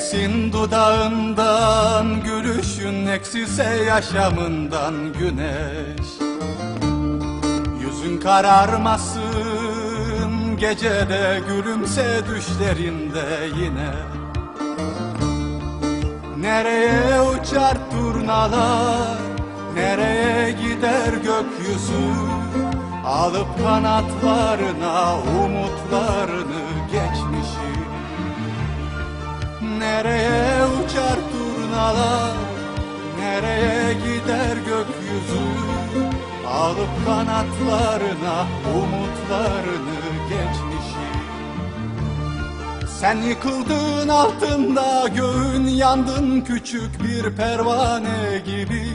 Silmesin dudağından gülüşün eksilse yaşamından güneş. Yüzün kararmasın gecede gülümse düşlerinde yine. Nereye uçar turnalar nereye gider gökyüzü? Alıp kanatlarına umutlarını Nereye gider gökyüzü? Alıp kanatlarına umutlarını geçmişi. Sen yıkıldığın altında göğün yandın küçük bir pervane gibi.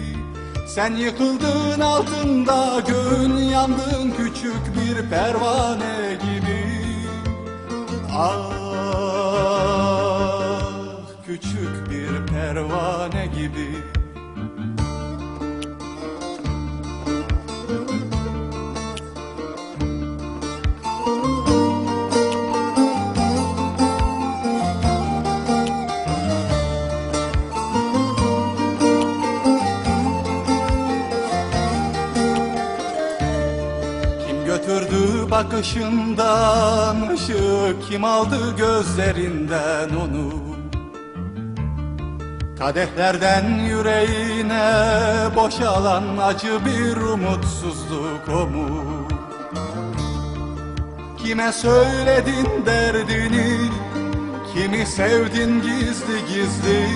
Sen yıkıldığın altında göğün yandın küçük bir pervane gibi. Ah küçük bir pervane gibi bakışından ışığı Kim aldı gözlerinden onu? Kadehlerden yüreğine boşalan acı bir umutsuzluk o mu? Kime söyledin derdini? Kimi sevdin gizli gizli?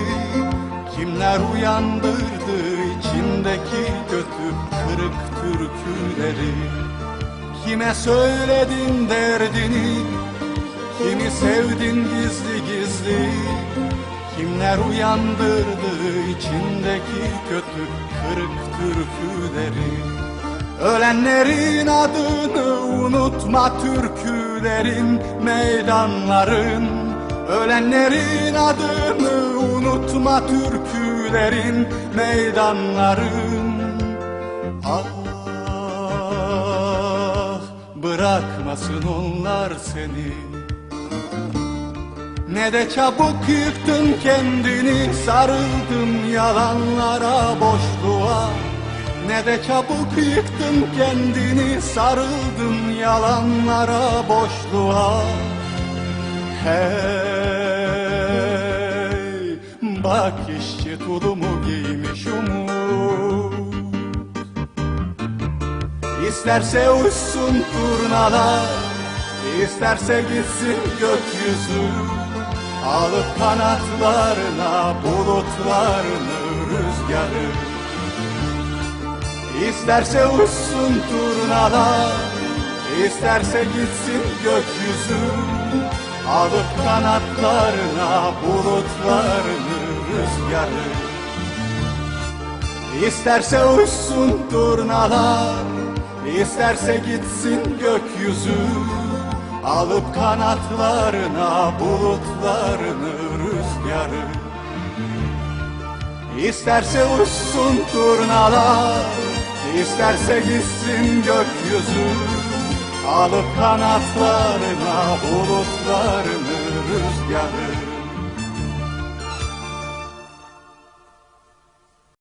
Kimler uyandırdı içindeki kötü kırık türküleri Kime söyledin derdini Kimi sevdin gizli gizli. Kimler uyandırdı içindeki kötü kırık türküleri? Ölenlerin adını unutma türkülerin meydanların. Ölenlerin adını unutma türkülerin meydanların. Ah bırakmasın onlar seni. Ne de çabuk yıktın kendini sarıldın yalanlara boşluğa. Ne de çabuk yıktın kendini sarıldın yalanlara boşluğa. Hey bak işçi tulumu giymiş umut İsterse uçsun turnalar İsterse gitsin gökyüzü. Alıp kanatlarına bulutlarını rüzgarı. İsterse uçsun turnalar İsterse gitsin gökyüzü. Alıp kanatlarına bulutlarını rüzgarı. İsterse uçsun turnalar İsterse gitsin gökyüzü Alıp kanatlarına bulutlarını rüzgarı. İsterse uçsun turnalar İsterse gitsin gökyüzü Alıp kanatlarına bulutlarını rüzgarı